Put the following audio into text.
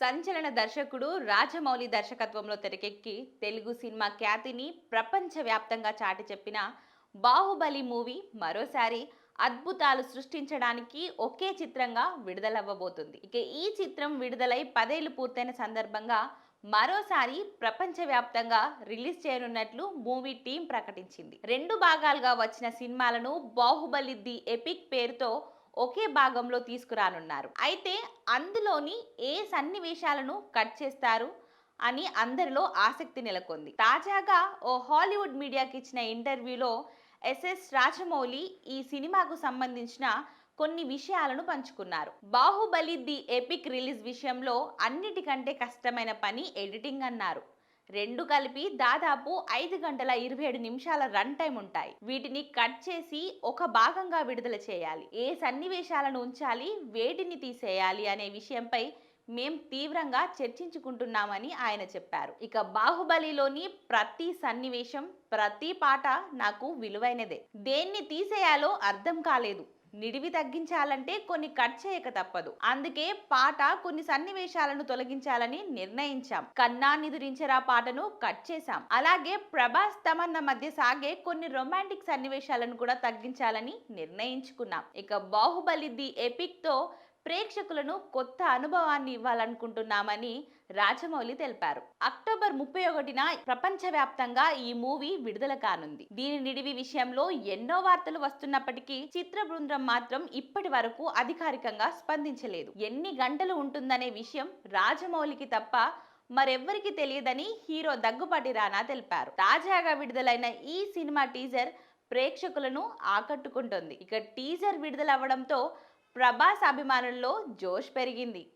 సంచలన దర్శకుడు రాజమౌళి దర్శకత్వంలో తెరకెక్కి తెలుగు సినిమా ఖ్యాతిని ప్రపంచవ్యాప్తంగా చాటి చెప్పిన బాహుబలి మూవీ మరోసారి అద్భుతాలు సృష్టించడానికి ఒకే చిత్రంగా విడుదలవ్వబోతుంది. ఇక ఈ చిత్రం విడుదలై పదేళ్ళు పూర్తయిన సందర్భంగా మరోసారి ప్రపంచవ్యాప్తంగా రిలీజ్ చేయనున్నట్లు మూవీ టీం ప్రకటించింది. రెండు భాగాలుగా వచ్చిన సినిమాలను బాహుబలి ది ఎపిక్ పేరుతో ఒకే భాగంలో తీసుకురానున్నారు. అయితే అందులోని ఏ సన్నివేశాలను కట్ చేస్తారు అని అందరిలో ఆసక్తి నెలకొంది. తాజాగా ఓ హాలీవుడ్ మీడియాకి ఇచ్చిన ఇంటర్వ్యూలో ఎస్ఎస్ రాజమౌళి ఈ సినిమాకు సంబంధించిన కొన్ని విషయాలను పంచుకున్నారు. బాహుబలి ది ఎపిక్ రిలీజ్ విషయంలో అన్నిటికంటే కష్టమైన పని ఎడిటింగ్ అన్నారు. రెండు కలిపి దాదాపు ఐదు గంటల ఇరవై ఏడు నిమిషాల రన్ టైం ఉంటాయి. వీటిని కట్ చేసి ఒక భాగంగా విడుదల చేయాలి. ఏ సన్నివేశాలను ఉంచాలి వేటిని తీసేయాలి అనే విషయంపై మేం తీవ్రంగా చర్చించుకుంటున్నామని ఆయన చెప్పారు. ఇక బాహుబలిలోని ప్రతి సన్నివేశం ప్రతి పాట నాకు విలువైనదే. దేన్ని తీసేయాలో అర్థం కాలేదు. నిడివి తగ్గించాలంటే కొన్ని కట్ చేయక తప్పదు. అందుకే పాట కొన్ని సన్నివేశాలను తొలగించాలని నిర్ణయించాం. కన్నా నిదురించరా పాటను కట్ చేశాం. అలాగే ప్రభాస్ తమన్న మధ్య సాగే కొన్ని రొమాంటిక్ సన్నివేశాలను కూడా తగ్గించాలని నిర్ణయించుకున్నాం. ఇక బాహుబలి ది ఎపిక్తో ప్రేక్షకులను కొత్త అనుభవాన్ని ఇవ్వాలనుకుంటున్నామని రాజమౌళి తెలిపారు. అక్టోబర్ ముప్పై ఒకటిన ప్రపంచవ్యాప్తంగా ఈ మూవీ విడుదల కానుంది. దీని నిడివి విషయంలో ఎన్నో వార్తలు వస్తున్నప్పటికీ చిత్ర బృందం మాత్రం ఇప్పటి వరకు అధికారికంగా స్పందించలేదు. ఎన్ని గంటలు ఉంటుందనే విషయం రాజమౌళికి తప్ప మరెవ్వరికి తెలియదని హీరో దగ్గుపాటి రానా తెలిపారు. తాజాగా విడుదలైన ఈ సినిమా టీజర్ ప్రేక్షకులను ఆకట్టుకుంటుంది. ఇక టీజర్ విడుదలవ్వడంతో ప్రభాస్ అభిమానుల్లో జోష్ పెరిగింది.